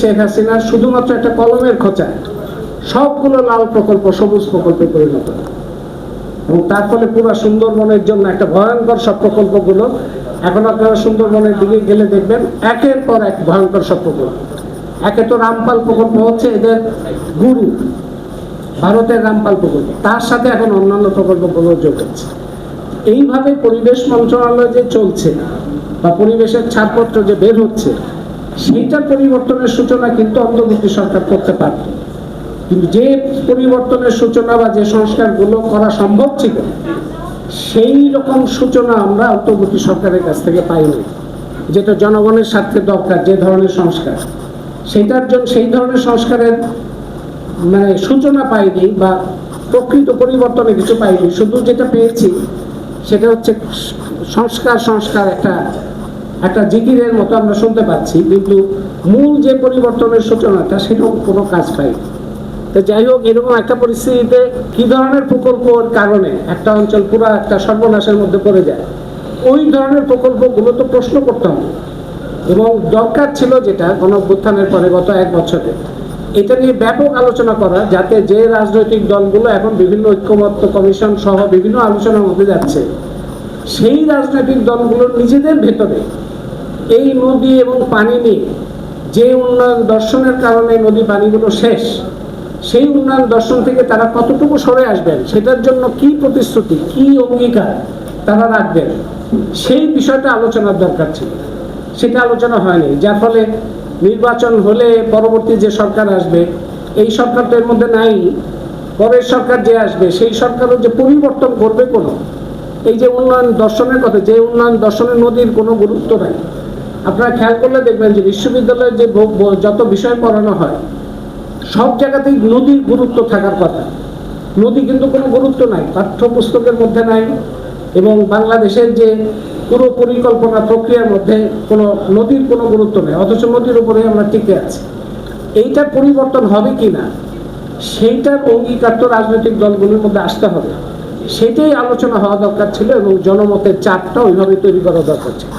শেখ হাসিনা শুধুমাত্র একটা কলমের খোঁচা। সবগুলো লাল প্রকল্প, সবুজ প্রকল্পে পরিণত। এবং তার ফলে পুরো সুন্দরবনের জন্য একটা ভয়ঙ্কর সব প্রকল্পগুলো। এখন আপনারা সুন্দরবনের দিকে গেলে দেখবেন একের পর এক ভয়ঙ্কর সব প্রকল্প। একে তো রামপাল প্রকল্প হচ্ছে এদের গুরু, ভারতের রামপাল প্রকল্প। তার সাথে এখন অন্যান্য প্রকল্পগুলো যোগ হচ্ছে। এইভাবে পরিবেশ মন্ত্রণালয় যে চলছে, বা পরিবেশের ছাড়পত্র যে বের হচ্ছে সেইটার পরিবর্তনের সূচনা কিন্তু অন্তর্বর্তী সরকার করতে পারত। কিন্তু যে পরিবর্তনের সূচনা বা যে সংস্কারগুলো করা সম্ভব ছিল, সেই রকম সূচনা আমরা অন্তর্বর্তী সরকারের কাছ থেকে পাইনি। যেটা জনগণের স্বার্থে দরকার, যে ধরনের সংস্কার। সেইটার জন্য সেই ধরনের সংস্কারের মানে সূচনা পাইনি বা প্রকৃত পরিবর্তনে কিছু পাইনি। শুধু যেটা পেয়েছি, সেটা হচ্ছে সংস্কার সংস্কার একটা একটা জিকিরের মতো আমরা শুনতে পাচ্ছি, কিন্তু মূল যে পরিবর্তনের সূচনাটা সেরকম কোনো কাজ পাইনি তো যাই হোক, এরকম একটা পরিস্থিতিতে কি ধরনের প্রকল্পর কারণে একটা অঞ্চল পুরো একটা সর্বনাশের মধ্যে পড়ে যায়? ওই ধরনের প্রকল্পগুলো তো প্রশ্ন করতে হবে। এবং দরকার ছিল যেটা গণ অভ্যুত্থানের পরে গত এক বছরে। এটা নিয়ে ব্যাপক আলোচনা করা, যাতে যে রাজনৈতিক দলগুলো এখন বিভিন্ন ঐক্যমত্য কমিশন সহ বিভিন্ন আলোচনার মধ্যে যাচ্ছে, সেই রাজনৈতিক দলগুলোর নিজেদের ভেতরে এই নদী এবং পানি নিয়ে যে উন্নয়ন দর্শনের কারণে নদী পানিগুলো শেষ, সেই উন্নয়ন দর্শন থেকে তারা কতটুকু সরে আসবেন, সেটার জন্য কি প্রতিশ্রুতি, কি অঙ্গীকার তারা রাখবেন, সেই বিষয়টা আলোচনার দরকার ছিল। সেটা আলোচনা হয়নি, যার ফলে নির্বাচন হলে পরবর্তী যে সরকার আসবে, এই সরকার তো মধ্যে নাই, পরের সরকার যে আসবে, সেই সরকারও যে পরিবর্তন করবে কোনো? এই যে উন্নয়ন দর্শনের কথা, যে উন্নয়ন দর্শনের নদীর কোনো গুরুত্ব নাই। আপনারা খেয়াল করলে দেখবেন যে বিশ্ববিদ্যালয়ে যে যত বিষয় পড়ানো হয়, সব জায়গাতেই নদীর গুরুত্ব থাকার কথা। নদী কিন্তু কোনো গুরুত্ব নাই, পাঠ্যপুস্তকের মধ্যে নাই এবং বাংলাদেশের যে পুরো পরিকল্পনা প্রক্রিয়ার মধ্যে কোনো নদীর কোনো গুরুত্ব নেই, অথচ নদীর উপরে আমরা টিকে আছি। এইটার পরিবর্তন হবে কি না, সেইটার অঙ্গীকার তো রাজনৈতিক দলগুলির মধ্যে আসতে হবে। সেটাই আলোচনা হওয়া দরকার ছিল এবং জনমতের চাপটা ওইভাবে তৈরি করা দরকার ছিল।